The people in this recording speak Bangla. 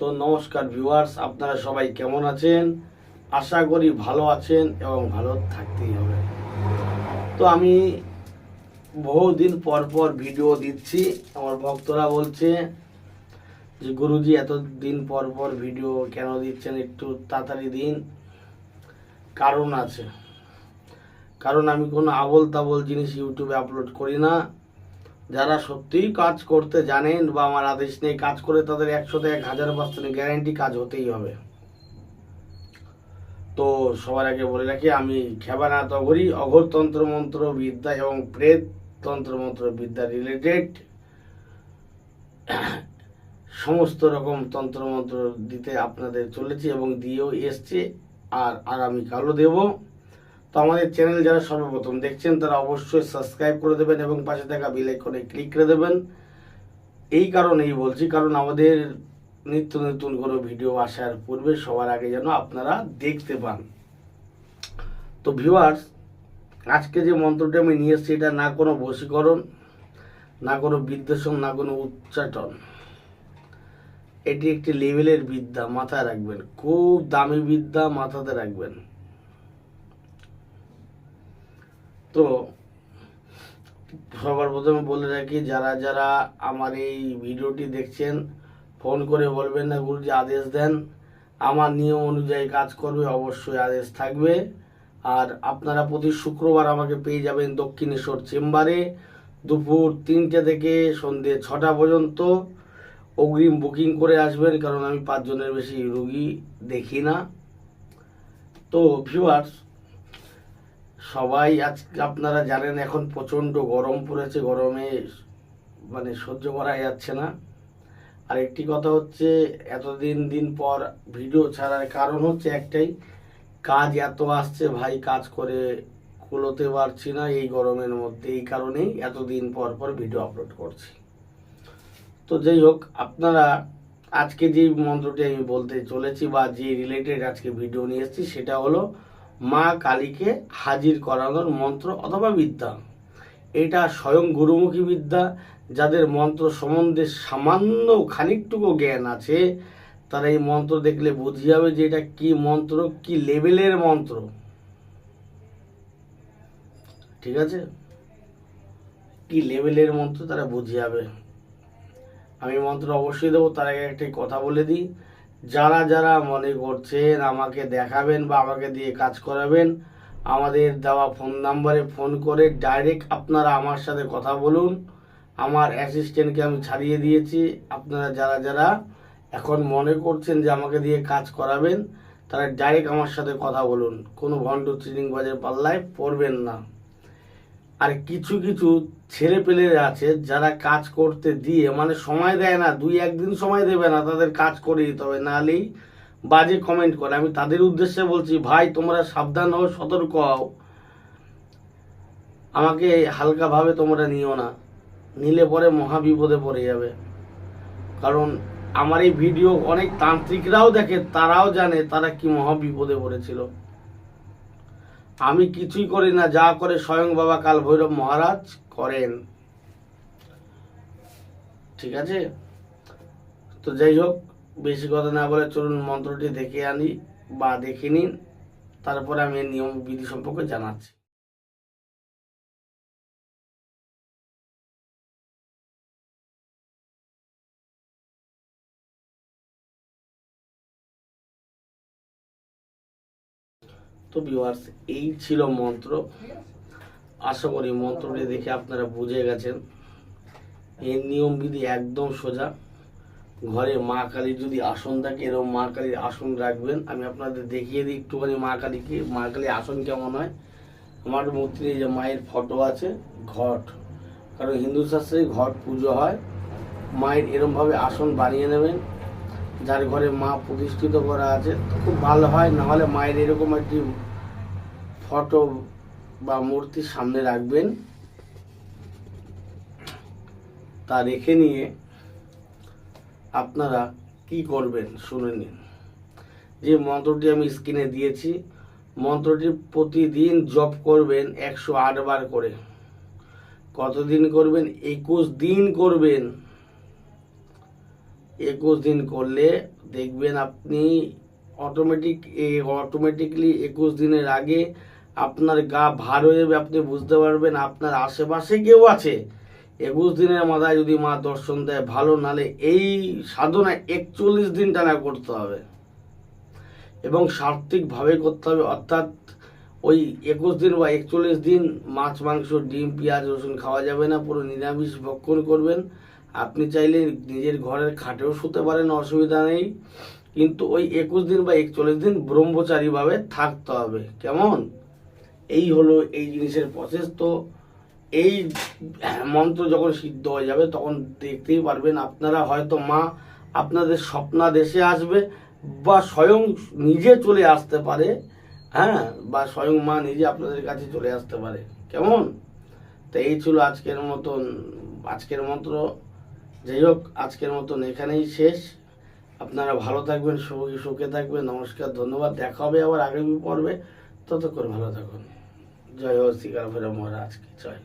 তো নমস্কার ভিউয়ার্স আপনারা সবাই কেমন আছেন? আশা করি ভালো আছেন এবং ভালো থাকতেই হবে। তো আমি বহুদিন পর পর ভিডিও দিচ্ছি। আমার ভক্তরা বলছে যে, গুরুজি এত দিন পর পর ভিডিও কেন দিচ্ছেন? একটু তাড়াতাড়ি দিন। কারণ আছে। কারণ আমি কোনো আবল তাবল জিনিস ইউটিউবে আপলোড করি না। যারা সত্যিই কাজ করতে জানেন বা আমার আদেশ নিয়ে কাজ করে তাদের একশোতে এক হাজার পার্সেন্ট গ্যারান্টি কাজ হতেই হবে। তো সবার আগে বলে রাখি, আমি খেবানা তগরি অঘোর তন্ত্র মন্ত্র বিদ্যা এবং প্রেত তন্ত্র মন্ত্র বিদ্যা রিলেটেড সমস্ত রকম তন্ত্র মন্ত্র দিতে আপনাদের চলেছি এবং দিয়েও এসছে, আর আগামীকালও দেবো। তো আমাদের চ্যানেল যারা সর্বপ্রথম দেখছেন, তারা অবশ্যই সাবস্ক্রাইব করে দেবেন এবং পাশে থাকা বেল আইকনে ক্লিক করে দেবেন। এই কারণেই বলছি, কারণ আমাদের নিত্য নতুন কোনো ভিডিও আসার পূর্বে সবার আগে যেন আপনারা দেখতে পান। তো ভিউয়ার্স আজকে যে মন্ত্রটি আমি নিয়ে এসেছি, এটা না কোনো বশীকরণ, না কোনো বিদ্বেষণ, না কোনো উচ্চাটন। এটি একটি লেভেলের বিদ্যা, মাথায় রাখবেন। খুব দামি বিদ্যা মাথাতে রাখবেন। তো সবার প্রথমে বলে রাখি, যারা যারা আমার এই ভিডিওটি দেখছেন, ফোন করে বলবেন না, গুরুজি আদেশ দেন। আমার নিয়ম অনুযায়ী কাজ করবে, অবশ্যই আদেশ থাকবে। আর আপনারা প্রতি শুক্রবার আমাকে পেয়ে যাবেন দক্ষিণেশ্বর চেম্বারে দুপুর তিনটে থেকে সন্ধ্যে ছটা পর্যন্ত। অগ্রিম বুকিং করে আসবেন, কারণ আমি পাঁচজনের বেশি রুগী দেখি না। তো ভিউয়ার্স সবাই আজ আপনারা জানেন এখন প্রচণ্ড গরম পড়েছে, গরমে মানে সহ্য করা যাচ্ছে না। আর একটি কথা হচ্ছে, এতদিন দিন পর ভিডিও ছাড়ার কারণ হচ্ছে একটাই, কাজ এত আসছে, ভাই কাজ করে কুলোতে পারছি না এই গরমের মধ্যে, এই কারণেই এতদিন পর পর ভিডিও আপলোড করছি। তো যাই হোক, আপনারা আজকে যে মন্ত্রটি আমি বলতে চলেছি বা যে রিলেটেড আজকে ভিডিও নিয়ে এসেছি, সেটা হলো মা কালীকে হাজির করানোর মন্ত্র অথবা বিদ্যা। এটা স্বয়ং গুরুমুখী বিদ্যা, যাদের মন্ত্র সম্বন্ধে সামান্য খানিকটুকু জ্ঞান আছে, তারা এই মন্ত্র দেখলে বুঝে যাবে যে এটা কি মন্ত্র, কি লেভেলের মন্ত্র। ঠিক আছে? কি লেভেলের মন্ত্র তারা বুঝে যাবে। আমি মন্ত্র অবশ্যই দেবো, তার আগে একটি কথা বলে দিই। যারা যারা মনে করছেন আমাকে দেখাবেন বা আমাকে দিয়ে কাজ করাবেন, আমাদের দেওয়া ফোন নাম্বারে ফোন করে ডাইরেক্ট আপনারা আমার সাথে কথা বলুন। আমার অ্যাসিস্ট্যান্টকে আমি ছাড়িয়ে দিয়েছি। আপনারা যারা যারা এখন মনে করছেন যে আমাকে দিয়ে কাজ করাবেন, তারা ডাইরেক্ট আমার সাথে কথা বলুন। কোনো ভণ্ড চিনিং বাজের পাল্লায় পড়বেন না। আর কিছু কিছু ছেলে পেলে আছে যারা কাজ করতে দিয়ে মানে সময় দেয় না, দুই একদিন সময় দেবে না তাদের কাজ করে দিতে হবে। নাহলেই বাজে কমেন্ট করে। আমি তাদের উদ্দেশ্যে বলছি, ভাই, তোমরা সাবধান হও, সতর্ক হও। আমাকে হালকাভাবে তোমরা নিও না। নিলে পরে মহা বিপদে পড়ে যাবে। কারণ আমার এই ভিডিও অনেক তান্ত্রিকরাও দেখে, তারাও জানে তারা কি মহা বিপদে পড়েছিল। আমি কিছুই করি না, যা করে স্বয়ং বাবা কাল ভৈরব মহারাজ করেন। ঠিক আছে? তো যাই হোক, বেশি কথা না বলে চলুন মন্ত্রটি দেখে আনি বা দেখে নিন, তারপরে আমি নিয়ম বিধি সম্পর্কে জানাচ্ছি। তো ভিউয়ার্স এই ছিল মন্ত্র। আশা করি মন্ত্রটি দেখে আপনারা বুঝে গেছেন। এর নিয়ম বিধি একদম সোজা। ঘরে মা কালীর যদি আসন থাকে এরকম মা কালীর আসন রাখবেন। আমি আপনাদের দেখিয়ে দিই একটুখানি মা কালীকে। মা কালীর আসন কেমন হয়? আমার মূর্তির এই যে মায়ের ফটো আছে, ঘট। কারণ হিন্দু শাস্ত্রে ঘট পুজো হয়। মায়ের এরমভাবে আসন বানিয়ে নেবেন, যার ঘরে মা প্রতিষ্ঠিত করা আছে। খুব ভালো হয়, নাহলে মায়ের এরকম একটি ফটো বা মূর্তির সামনে রাখবেন। তা রেখে নিয়ে আপনারা কি করবেন শুনে নিন। যে মন্ত্রটি আমি স্ক্রিনে দিয়েছি, মন্ত্রটি প্রতিদিন জপ করবেন একশো আট বার করে। কতদিন করবেন? একুশ দিন করবেন। একুশ দিন করলে দেখবেন আপনি অটোমেটিক অটোমেটিকলি একুশ দিনের আগে আপনার গা ভার হয়ে যাবে, আপনি বুঝতে পারবেন, আপনার আশেপাশে কেউ আছে। একুশ দিনের মাথায় যদি মা দর্শন দেয় ভালো নালে এই সাধনা একচল্লিশ দিন টানা করতে হবে। এবং সাত্বিকভাবে করতে হবে, অর্থাৎ ওই একুশ দিন বা একচল্লিশ দিন মাছ, মাংস, ডিম, পেঁয়াজ, রসুন খাওয়া যাবে না, পুরো নিরামিষ ভক্ষণ করবেন। আপনি চাইলে নিজের ঘরের খাটেও শুতে পারেন, অসুবিধা নেই। কিন্তু ওই একুশ দিন বা একচল্লিশ দিন ব্রহ্মচারীভাবে থাকতে হবে। কেমন? এই হলো এই জিনিসের প্রসেস তো এই মন্ত্র যখন সিদ্ধ হয়ে যাবে, তখন দেখতেই পারবেন আপনারা হয়তো মা আপনাদের স্বপ্না দেশে আসবে বা স্বয়ং নিজে চলে আসতে পারে হ্যাঁ? বা স্বয়ং মা নিজে আপনাদের কাছে চলে আসতে পারে। কেমন? তো এই ছিল আজকের মতন, আজকের মন্ত্র। যাই হোক, আজকের মতন এখানেই শেষ। আপনারা ভালো থাকবেন, সুখে সুখে থাকবেন। নমস্কার, ধন্যবাদ। দেখা হবে আবার আগামী পর্বে। ততক্ষণ ভালো থাকুন। জয় শিকার ফেরা মহারাজকে জয়।